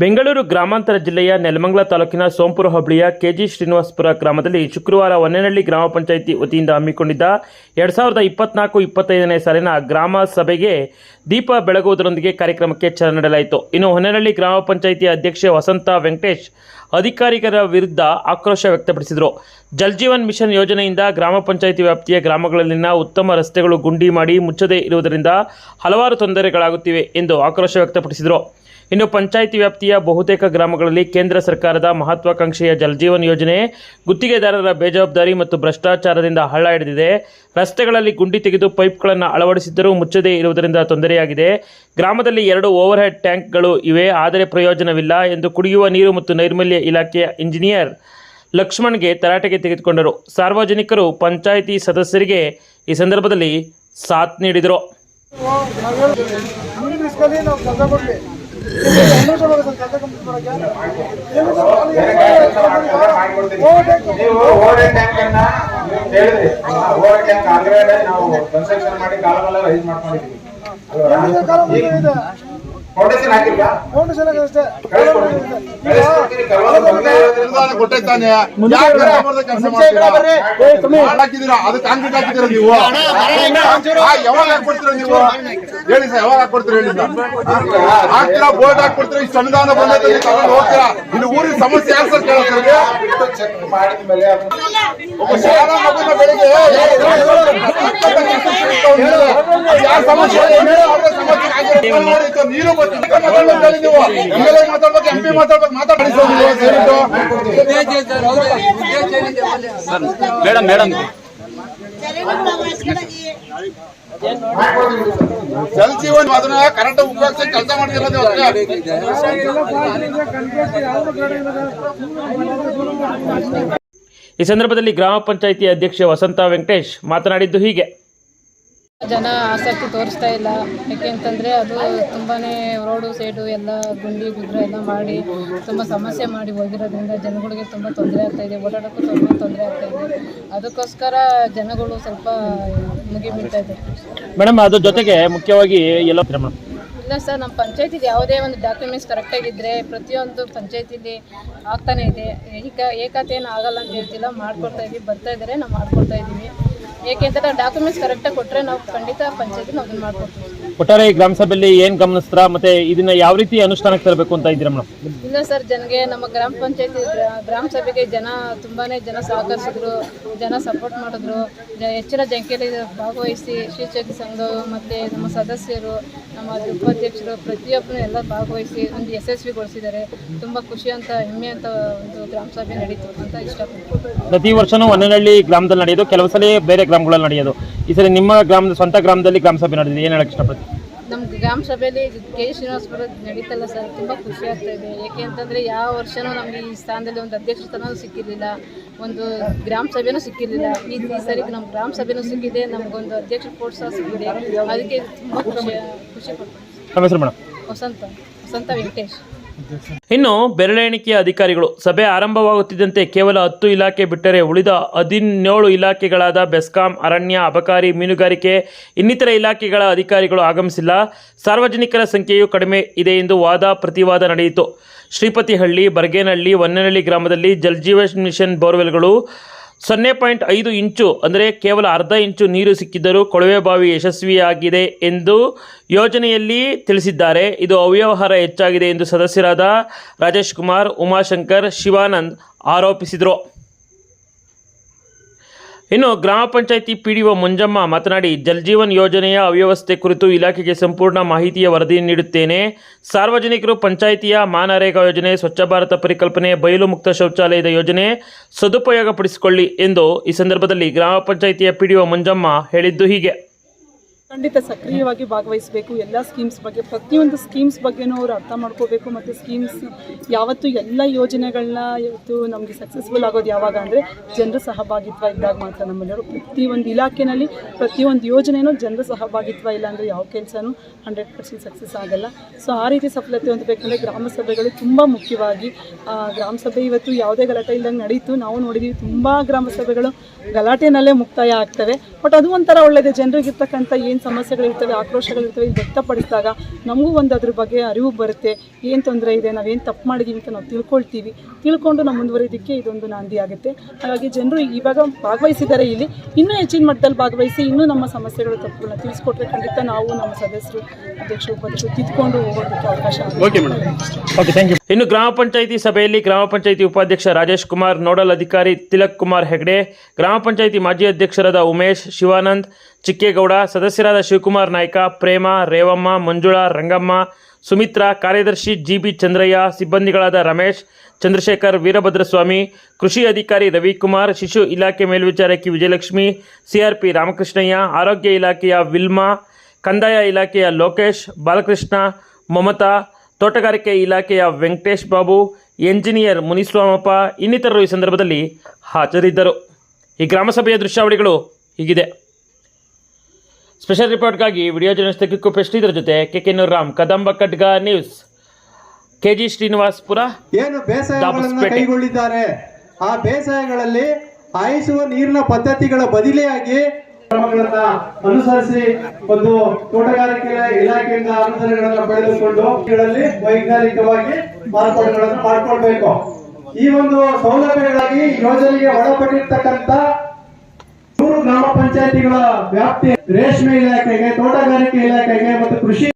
ಬೆಂಗಳೂರು ಗ್ರಾಮಾಂತರ ಜಿಲ್ಲೆಯ ನೆಲಮಂಗಲ ತಾಲೂಕಿನ ಸೋಂಪುರ ಹೋಬಳಿಯ ಕೆಜಿ ಶ್ರೀನಿವಾಸಪುರ ಗ್ರಾಮದಲ್ಲಿ ಶುಕ್ರವಾರ ಒನ್ನೆನಹಳ್ಳಿ ಗ್ರಾಮ ಪಂಚಾಯಿತಿ ವತಿಯಿಂದ ಹಮ್ಮಿಕೊಂಡಿದ್ದ ಎರಡ್ ಸಾವಿರದ ಇಪ್ಪತ್ನಾಲ್ಕು ಇಪ್ಪತ್ತೈದನೇ ಸಾಲಿನ ಗ್ರಾಮ ಸಭೆಗೆ ದೀಪ ಬೆಳಗುವುದರೊಂದಿಗೆ ಕಾರ್ಯಕ್ರಮಕ್ಕೆ ಚಾಲನೆ ನೀಡಲಾಯಿತು. ಇನ್ನು ಹೊನ್ನೆನಹಳ್ಳಿ ಗ್ರಾಮ ಪಂಚಾಯಿತಿ ಅಧ್ಯಕ್ಷೆ ವಸಂತ ವೆಂಕಟೇಶ್ ಅಧಿಕಾರಿಗಳ ವಿರುದ್ಧ ಆಕ್ರೋಶ ವ್ಯಕ್ತಪಡಿಸಿದರು. ಜಲ್ಜೀವನ್ ಮಿಷನ್ ಯೋಜನೆಯಿಂದ ಗ್ರಾಮ ಪಂಚಾಯಿತಿ ವ್ಯಾಪ್ತಿಯ ಗ್ರಾಮಗಳಲ್ಲಿನ ಉತ್ತಮ ರಸ್ತೆಗಳು ಗುಂಡಿ ಮಾಡಿ ಮುಚ್ಚದೇ ಇರುವುದರಿಂದ ಹಲವಾರು ತೊಂದರೆಗಳಾಗುತ್ತಿವೆ ಎಂದು ಆಕ್ರೋಶ ವ್ಯಕ್ತಪಡಿಸಿದರು. ಇನ್ನು ಪಂಚಾಯಿತಿ ವ್ಯಾಪ್ತಿಯ ಬಹುತೇಕ ಗ್ರಾಮಗಳಲ್ಲಿ ಕೇಂದ್ರ ಸರ್ಕಾರದ ಮಹತ್ವಾಕಾಂಕ್ಷೆಯ ಜಲಜೀವನ್ ಯೋಜನೆ ಗುತ್ತಿಗೆದಾರರ ಬೇಜವಾಬ್ದಾರಿ ಮತ್ತು ಭ್ರಷ್ಟಾಚಾರದಿಂದ ಹಳ್ಳ ಹಿಡಿದಿದೆ. ರಸ್ತೆಗಳಲ್ಲಿ ಗುಂಡಿ ತೆಗೆದು ಪೈಪ್ಗಳನ್ನು ಅಳವಡಿಸಿದ್ದರೂ ಮುಚ್ಚದೇ ಇರುವುದರಿಂದ ತೊಂದರೆಯಾಗಿದೆ. ಗ್ರಾಮದಲ್ಲಿ ಎರಡು ಓವರ್ಹೆಡ್ ಟ್ಯಾಂಕ್ಗಳು ಇವೆ, ಆದರೆ ಪ್ರಯೋಜನವಿಲ್ಲ ಎಂದು ಕುಡಿಯುವ ನೀರು ಮತ್ತು ನೈರ್ಮಲ್ಯ ಇಲಾಖೆಯ ಇಂಜಿನಿಯರ್ ಲಕ್ಷ್ಮಣ್ಗೆ ತರಾಟೆಗೆ ತೆಗೆದುಕೊಂಡರು. ಸಾರ್ವಜನಿಕರು ಪಂಚಾಯಿತಿ ಸದಸ್ಯರಿಗೆ ಈ ಸಂದರ್ಭದಲ್ಲಿ ಸಾಥ್ ನೀಡಿದರು. ಅಂಗಡಿ ಇಸ್ಕೊಳ್ಳಿ ನಾವು ಕೆಲಸ ಕೊಡ್ಲಿ ಸಂತೋಷ ಬರುತ್ತೆ ಕೆಲಸ ಕಂಪ್ಲೀಟ್ ಮಾಡಕ್ಕೆ ನೀವು ಓವರ್ ಟ್ಯಾಂಕ್ ಅನ್ನ ನೀವು ಹೇಳಿದ್ರಿ ಓವರ್ ಟ್ಯಾಂಕ್ ಆಲ್ರೆಡಿ ನಾವು ಕನ್ಸ್ಟ್ರಕ್ಷನ್ ಮಾಡಿ ಕಾಲಮೆಲ್ಲ ರೈಸ್ ಮಾಡ್ಕೊಂಡಿದೀವಿ ಇದೆ ಫೌಂಡೇಶನ್ ಹಾಕಿಲ್ಲ ಫೌಂಡೇಶನ್ ಅಷ್ಟೇ ಕಳಿಸ್ಕೊಡ್ತೀನಿ ಕಳಿಸ್ಕೊಡ್ತೀನಿ ಕಲ್ವತ್ತು ಬಂದೇ ಇರೋದ್ರಿಂದ ಅನುದಾನ ಕೊಟ್ಟೈತಾನೆ ಯಾಕೆ ಅಮರದ ಕೆಲಸ ಹಾಕಿದ್ದೀರಾ ಅದಕ್ಕೆ ಕಾಂಕ್ರೀಟ್ ಹಾಕಿದ್ದೀರಾ ನೀವು ಆ, ಯಾವಾಗ ಹಾಕೊಡ್ತೀರಾ ನೀವು ಹೇಳಿ ಸರ್ ಯಾವಾಗ ಹಾಕೊಡ್ತೀರಾ ಹೇಳಿ ಸರ್ ಹಾಕ್ತೀರಾ ಬೋರ್ಡ್ ಹಾಕೊಡ್ತೀರಾ ಇಷ್ಟು ಅನುದಾನ ಬಂದೈತೆ ನೀವು ತಗೊಂಡು ಹೋಗ್ತೀರಾ ಇಲ್ಲಿ ಊರಿನ ಸಮಸ್ಯೆ ಯಾರು ಸರ್ ಕೇಳ್ತಾರೆ ಚೆಕ್ ಮಾಡಿದ್ಮೇಲೆ ಅದು ಒಬ್ಬ ಶಾಲಾ ಮಗುನ ಬೆಳಿಗ್ಗೆ ಯಾರ ಸಮಸ್ಯೆ ಇದೆ? ಅವ್ರ ಸಮಸ್ಯೆ ಆಗಿರುತ್ತೆ. ನೋಡಿ, ಇದು ನೀರು ಬಂತು. ಇದಕ್ಕೆ ಮಾತಾಡ್ಬೇಕು ಹೇಳಿ ನೀವು ಎಮ್ಎಲ್ಎ ಮಾತಾಡ್ಬೇಕು ಎಂ ಪಿ ಮಾತಾಡ್ಬೇಕು ಮಾತಾಡಿ ಸರ್ ನೀವು ದಯವಿಟ್ಟು. ಮೇಡಮ್ ಮೇಡಮ್ ಮಾಡ್ಕೊಡ್ತೀನಿ ಸರ್ Jal Jeevan ಅದನ್ನ ಕರೆಂಟ್ ಉಪಯೋಗಿಸಿ ಕೆಲಸ ಮಾಡ್ತಿರೋದು ಈ ಸಂದರ್ಭದಲ್ಲಿ ಗ್ರಾಮ ಪಂಚಾಯಿತಿ ಅಧ್ಯಕ್ಷೆ ವಸಂತ ವೆಂಕಟೇಶ್ ಮಾತನಾಡಿದ್ದು ಹೀಗೆ. ಜನ ಆಸಕ್ತಿ ತೋರಿಸ್ತಾ ಇಲ್ಲ. ಯಾಕೆಂತಂದರೆ ಅದು ತುಂಬಾ ರೋಡು ಸೈಡು ಎಲ್ಲ ಗುಂಡಿ ಗುದ್ರ ಎಲ್ಲ ಮಾಡಿ ತುಂಬ ಸಮಸ್ಯೆ ಮಾಡಿ ಹೋಗಿರೋದ್ರಿಂದ ಜನಗಳಿಗೆ ತುಂಬ ತೊಂದರೆ ಆಗ್ತಾ ಇದೆ. ಓಡಾಡೋಕ್ಕೂ ತುಂಬ ತೊಂದರೆ ಆಗ್ತಾ ಇದೆ. ಅದಕ್ಕೋಸ್ಕರ ಜನಗಳು ಸ್ವಲ್ಪ ಮುಗಿಬಿಡ್ತಾ ಇದ್ದಾರೆ. ಮೇಡಮ್ ಅದ್ರ ಜೊತೆಗೆ ಮುಖ್ಯವಾಗಿ ಎಲ್ಲ ಇಲ್ಲ ಸರ್ ನಮ್ಮ ಪಂಚಾಯತಿದು ಯಾವುದೇ ಒಂದು ಡಾಕ್ಯುಮೆಂಟ್ಸ್ ಕರೆಕ್ಟಾಗಿದ್ದರೆ ಪ್ರತಿಯೊಂದು ಪಂಚಾಯತಿಲಿ ಆಗ್ತಾನೆ ಇದೆ. ಏಕ ಏನು ಆಗಲ್ಲ ಅಂತ ಹೇಳ್ತಿಲ್ಲ. ಮಾಡ್ಕೊಡ್ತಾ ಇದ್ದೀವಿ ಬರ್ತಾ ಇದ್ದಾರೆ ನಾವು ಮಾಡ್ಕೊಡ್ತಾ ಇದ್ದೀವಿ ಏಕೆಂತಂದ್ರೆ ಡಾಕ್ಯುಮೆಂಟ್ಸ್ ಕರೆಕ್ಟಾಗಿ ಕೊಟ್ಟರೆ ನಾವು ಖಂಡಿತ ಪಂಚಾಯತಿ ನಾವು ಅದನ್ನು ಮಾಡ್ಕೊಡ್ತೀವಿ ಒಟ್ಟಾರೆ ಈ ಗ್ರಾಮ ಸಭೆಯಲ್ಲಿ ಏನ್ ಗಮನಿಸ್ತಾರ? ಮತ್ತೆ ಇದನ್ನ ಯಾವ ರೀತಿ ಅನುಷ್ಠಾನಕ್ಕೆ ತರಬೇಕು ಅಂತ ಇದ್ದೀರಾ ಮೇಡಮ್? ಇಲ್ಲ ಸರ್ ಜನಗೆ ನಮ್ಮ ಗ್ರಾಮ ಪಂಚಾಯತಿ ಗ್ರಾಮ ಸಭೆಗೆ ಜನ ತುಂಬಾನೇ ಜನ ಸಹಕರಿಸಿದ್ರು ಜನ ಸಪೋರ್ಟ್ ಮಾಡಿದ್ರು. ಜ- ಹೆಚ್ಚಿನ ಸಂಖ್ಯೆಯಲ್ಲಿ ಭಾಗವಹಿಸಿ ಶಿಕ್ಷಕ ಸಂಘ ಮತ್ತು ನಮ್ಮ ಸದಸ್ಯರು ನಮ್ಮ ಉಪಾಧ್ಯಕ್ಷರು ಪ್ರತಿಯೊಬ್ಬರು ಎಲ್ಲ ಭಾಗವಹಿಸಿ ಒಂದು ಯಶಸ್ವಿಗೊಳಿಸಿದ್ದಾರೆ. ತುಂಬಾ ಖುಷಿ ಅಂತ ಹೆಮ್ಮೆ ಅಂತ ಒಂದು ಗ್ರಾಮ ಸಭೆ ನಡೀತು ಅಂತ ಇಷ್ಟಪಡ್ತೀನಿ. ಪ್ರತಿ ವರ್ಷನೂ ಹೊನ್ನೇನಹಳ್ಳಿ ಗ್ರಾಮದಲ್ಲಿ ನಡೆಯೋದು ಕೆಲವು ಸಲ ಬೇರೆ ಗ್ರಾಮಗಳಲ್ಲಿ ನಡೆಯೋದು. ಈ ಸರಿ ನಿಮ್ಮ ಗ್ರಾಮದ ಸ್ವಂತ ಗ್ರಾಮದಲ್ಲಿ ಗ್ರಾಮ ಸಭೆ ನಡೆದಿದೆ. ಏನು ಹೇಳಕ್ಕೆ ಇಷ್ಟಪಡ್ತೀನಿ ನಮ್ಮ ಗ್ರಾಮ ಸಭೆಯಲ್ಲಿ ಕೆ ಶ್ರೀನಿವಾಸಪುರ ನಡೀತಲ್ಲ ಸರ್. ತುಂಬ ಖುಷಿ ಆಗ್ತಾ ಇದೆ. ಯಾಕೆ ಅಂತಂದರೆ ಯಾವ ವರ್ಷವೂ ನಮಗೆ ಈ ಸ್ಥಾನದಲ್ಲಿ ಒಂದು ಅಧ್ಯಕ್ಷ ಸ್ಥಾನವೂ ಸಿಕ್ಕಿರಲಿಲ್ಲ. ಒಂದು ಗ್ರಾಮ ಸಭೆನೂ ಸಿಕ್ಕಿರಲಿಲ್ಲ. ಈ ಸರಿ ನಮ್ಮ ಗ್ರಾಮ ಸಭೆನೂ ಸಿಕ್ಕಿದೆ. ನಮಗೊಂದು ಅಧ್ಯಕ್ಷ ಪೋಸ್ಟ್ ಸಹ ಸಿಕ್ಕಿದೆ. ಅದಕ್ಕೆ ತುಂಬ ಖುಷಿ ಖುಷಿ ಪಡ್ತೀವಿ ನಮ್ಮ ಹೆಸರು ಮೇಡಮ್? ವಸಂತ ವಸಂತ ವೆಂಕಟೇಶ್. ಇನ್ನು ಬೆರಳೆಣಿಕೆಯ ಅಧಿಕಾರಿಗಳು, ಸಭೆ ಆರಂಭವಾಗುತ್ತಿದ್ದಂತೆ ಕೇವಲ ಹತ್ತು ಇಲಾಖೆ ಬಿಟ್ಟರೆ ಉಳಿದ ಹದಿನೇಳು ಇಲಾಖೆಗಳಾದ ಬೆಸ್ಕಾಂ, ಅರಣ್ಯ, ಅಬಕಾರಿ, ಮೀನುಗಾರಿಕೆ, ಇನ್ನಿತರ ಇಲಾಖೆಗಳ ಅಧಿಕಾರಿಗಳು ಆಗಮಿಸಿಲ್ಲ. ಸಾರ್ವಜನಿಕರ ಸಂಖ್ಯೆಯೂ ಕಡಿಮೆ ಇದೆ ಎಂದು ವಾದ, ಪ್ರತಿವಾದ ನಡೆಯಿತು. ಶ್ರೀಪತಿಹಳ್ಳಿ, ಬರ್ಗೇನಹಳ್ಳಿ, ಹೊನ್ನನಹಳ್ಳಿ ಗ್ರಾಮದಲ್ಲಿ ಜಲ್ಜೀವನ್ ಮಿಷನ್ ಬೋರ್ವೆಲ್ಗಳು ಸೊನ್ನೆ ಪಾಯಿಂಟ್ ಐದು ಇಂಚು, ಅಂದರೆ ಕೇವಲ ಅರ್ಧ ಇಂಚು ನೀರು ಸಿಕ್ಕಿದ್ದರೂ ಕೊಳವೆ ಬಾವಿ ಯಶಸ್ವಿಯಾಗಿದೆ ಎಂದು ಯೋಜನೆಯಲ್ಲಿ ತಿಳಿಸಿದ್ದಾರೆ. ಇದು ಅವ್ಯವಹಾರ ಹೆಚ್ಚಾಗಿದೆ ಎಂದು ಸದಸ್ಯರಾದ ರಾಜೇಶ್ ಕುಮಾರ್, ಉಮಾಶಂಕರ್, ಶಿವಾನಂದ್ ಆರೋಪಿಸಿದರು. ಇನ್ನು ಗ್ರಾಮ ಪಂಚಾಯಿತಿ ಪಿಡಿಒ ಮಂಜಮ್ಮ ಮಾತನಾಡಿ ಜಲ್ಜೀವನ್ ಯೋಜನೆಯ ಅವ್ಯವಸ್ಥೆ ಕುರಿತು ಇಲಾಖೆಗೆ ಸಂಪೂರ್ಣ ಮಾಹಿತಿಯ ವರದಿ ನೀಡುತ್ತೇನೆ. ಸಾರ್ವಜನಿಕರು ಪಂಚಾಯಿತಿಯ ಮಾನರೇಗಾ ಯೋಜನೆ, ಸ್ವಚ್ಛ ಭಾರತ ಪರಿಕಲ್ಪನೆ, ಬಯಲು ಮುಕ್ತ ಶೌಚಾಲಯದ ಯೋಜನೆ ಸದುಪಯೋಗಪಡಿಸಿಕೊಳ್ಳಿ ಎಂದು ಈ ಸಂದರ್ಭದಲ್ಲಿ ಗ್ರಾಮ ಪಂಚಾಯಿತಿಯ ಪಿಡಿಒ ಮಂಜಮ್ಮ ಹೇಳಿದ್ದು ಹೀಗೆ. ಖಂಡಿತ ಸಕ್ರಿಯವಾಗಿ ಭಾಗವಹಿಸಬೇಕು. ಎಲ್ಲ ಸ್ಕೀಮ್ಸ್ ಬಗ್ಗೆ, ಪ್ರತಿಯೊಂದು ಸ್ಕೀಮ್ಸ್ ಬಗ್ಗೆನೂ ಅವರು ಅರ್ಥ ಮಾಡ್ಕೋಬೇಕು ಮತ್ತು ಸ್ಕೀಮ್ಸ್ ಯಾವತ್ತು ಎಲ್ಲ ಯೋಜನೆಗಳನ್ನ ಇವತ್ತು ನಮಗೆ ಸಕ್ಸಸ್ಫುಲ್ ಆಗೋದು ಯಾವಾಗ ಅಂದರೆ ಜನರ ಸಹಭಾಗಿತ್ವ ಇದ್ದಾಗ ಮಾತ್ರ ನಮ್ಮೆಲ್ಲರೂ ಪ್ರತಿಯೊಂದು ಇಲಾಖೆಯಲ್ಲಿ ಪ್ರತಿಯೊಂದು ಯೋಜನೆಯೂ ಜನರ ಸಹಭಾಗಿತ್ವ ಇಲ್ಲ ಅಂದರೆ ಯಾವ ಕೆಲಸನೂ ಹಂಡ್ರೆಡ್ ಪರ್ಸೆಂಟ್ ಸಕ್ಸಸ್ ಆಗಲ್ಲ. ಸೊ ಆ ರೀತಿ ಸಫಲತೆ ಹೊಂದಬೇಕಂದ್ರೆ ಗ್ರಾಮ ಸಭೆಗಳು ತುಂಬ ಮುಖ್ಯವಾಗಿ ಗ್ರಾಮ ಸಭೆ ಇವತ್ತು ಯಾವುದೇ ಗಲಾಟೆ ಇಲ್ಲದಂಗೆ ನಡೀತು. ನಾವು ನೋಡಿದ್ದೀವಿ ತುಂಬ ಗ್ರಾಮ ಸಭೆಗಳು ಗಲಾಟೆನಲ್ಲೇ ಮುಕ್ತಾಯ ಆಗ್ತವೆ. ಬಟ್ ಅದು ಒಂಥರ ಒಳ್ಳೆಯದೇ ಜನರಿಗಿರ್ತಕ್ಕಂಥ ಏನು ಏನು ಸಮಸ್ಯೆಗಳಿರ್ತವೆ ಆಕ್ರೋಶಗಳಿರ್ತವೆ ಇದು ವ್ಯಕ್ತಪಡಿಸಿದಾಗ ನಮಗೂ ಒಂದು ಅದ್ರ ಬಗ್ಗೆ ಅರಿವು ಬರುತ್ತೆ. ಏನು ತೊಂದರೆ ಇದೆ ನಾವೇನು ತಪ್ಪು ಮಾಡಿದ್ದೀವಿ ಅಂತ ನಾವು ತಿಳ್ಕೊಳ್ತೀವಿ. ತಿಳ್ಕೊಂಡು ನಾವು ಮುಂದುವರಿಯೋದಕ್ಕೆ ಇದೊಂದು ನಾಂದಿ ಆಗುತ್ತೆ. ಹಾಗಾಗಿ ಜನರು ಇವಾಗ ಭಾಗವಹಿಸಿದ್ದಾರೆ ಇಲ್ಲಿ. ಇನ್ನೂ ಹೆಚ್ಚಿನ ಮಟ್ಟದಲ್ಲಿ ಭಾಗವಹಿಸಿ ಇನ್ನೂ ನಮ್ಮ ಸಮಸ್ಯೆಗಳು ತಪ್ಪುಗಳನ್ನ ತಿಳಿಸ್ಕೊಟ್ರೆ ಖಂಡಿತ ನಾವು ನಮ್ಮ ಸದಸ್ಯರು ಅಧ್ಯಕ್ಷರು ಉಪಾಧ್ಯಕ್ಷರು ತಿದ್ದುಕೊಂಡು ಹೋಗೋದಕ್ಕೆ ಅವಕಾಶ ಆಗುತ್ತೆ. ಇನ್ನು ಗ್ರಾಮ ಪಂಚಾಯಿತಿ ಸಭೆಯಲ್ಲಿ ಗ್ರಾಮ ಪಂಚಾಯಿತಿ ಉಪಾಧ್ಯಕ್ಷ ರಾಜೇಶ್ ಕುಮಾರ್, ನೋಡಲ್ ಅಧಿಕಾರಿ ತಿಲಕ್ ಕುಮಾರ್ ಹೆಗ್ಡೆ, ಗ್ರಾಮ ಪಂಚಾಯಿತಿ ಮಾಜಿ ಅಧ್ಯಕ್ಷರಾದ ಉಮೇಶ್ ಶಿವಾನಂದ್, ಚಿಕ್ಕೇಗೌಡ, ಸದಸ್ಯರಾದ ಶಿವಕುಮಾರ್ ನಾಯ್ಕ, ಪ್ರೇಮ, ರೇವಮ್ಮ, ಮಂಜುಳಾ, ರಂಗಮ್ಮ, ಸುಮಿತ್ರಾ, ಕಾರ್ಯದರ್ಶಿ ಜಿಬಿ ಚಂದ್ರಯ್ಯ, ಸಿಬ್ಬಂದಿಗಳಾದ ರಮೇಶ್, ಚಂದ್ರಶೇಖರ್ ವೀರಭದ್ರಸ್ವಾಮಿ, ಕೃಷಿ ಅಧಿಕಾರಿ ರವಿಕುಮಾರ್, ಶಿಶು ಇಲಾಖೆ ಮೇಲ್ವಿಚಾರಕಿ ವಿಜಯಲಕ್ಷ್ಮಿ, ಸಿಆರ್ಪಿ ರಾಮಕೃಷ್ಣಯ್ಯ, ಆರೋಗ್ಯ ಇಲಾಖೆಯ ವಿಲ್ಮಾ, ಕಂದಾಯ ಇಲಾಖೆಯ ಲೋಕೇಶ್, ಬಾಲಕೃಷ್ಣ, ಮಮತಾ ತೋಟಗಾರಿಕೆ ಇಲಾಖೆಯ ವೆಂಕಟೇಶ್ ಬಾಬು ಎಂಜಿನಿಯರ್ ಮುನಿಸ್ವಾಮಪ್ಪ ಇನ್ನಿತರರು ಈ ಸಂದರ್ಭದಲ್ಲಿ ಹಾಜರಿದ್ದರು. ಈ ಗ್ರಾಮಸಭೆಯ ದೃಶ್ಯಾವಳಿಗಳು ಹೀಗಿದೆ. ಸ್ಪೆಷಲ್ ರಿಪೋರ್ಟ್ಗಾಗಿ ವಿಡಿಯೋ ಜರ್ನಲಿಸ್ಟ್ ಕಿಕ್ಕು ಇದರ ಜೊತೆ ಕೆ ಕೆ ರಾಮ್ ಕದಂಬ ಖಡ್ಗ ನ್ಯೂಸ್. ಕೆ ಜಿ ಶ್ರೀನಿವಾಸ್ಪುರ ಏನು ಬೇಸಾಯಗಳನ್ನು. ಕೈಗೊಂಡಿದ್ದಾರೆ ಆ ಬೇಸಾಯಗಳಲ್ಲಿ ಹಾಯಿಸುವ ನೀರಿನ ಪದ್ಧತಿಗಳ ಬದಲಿಯಾಗಿ ಕ್ರಮಗಳನ್ನ ಅನುಸರಿಸಿ ಒಂದು ತೋಟಗಾರಿಕೆ ಇಲಾಖೆಯಿಂದ ಅನುದಾನಗಳನ್ನ ಪಡೆದುಕೊಂಡು ವೈಜ್ಞಾನಿಕವಾಗಿ ಮಾರ್ಪಾಡುಗಳನ್ನು ಮಾಡ್ಕೊಳ್ಬೇಕು. ಈ ಒಂದು ಸೌಲಭ್ಯಗಳಾಗಿ ಯೋಜನೆಗೆ ಒಳಪಟ್ಟಿರ್ತಕ್ಕಂತ ಮೂರು ಗ್ರಾಮ ಪಂಚಾಯತಿಗಳ ವ್ಯಾಪ್ತಿ ರೇಷ್ಮೆ ಇಲಾಖೆಗೆ, ತೋಟಗಾರಿಕೆ ಇಲಾಖೆಗೆ ಮತ್ತು ಕೃಷಿ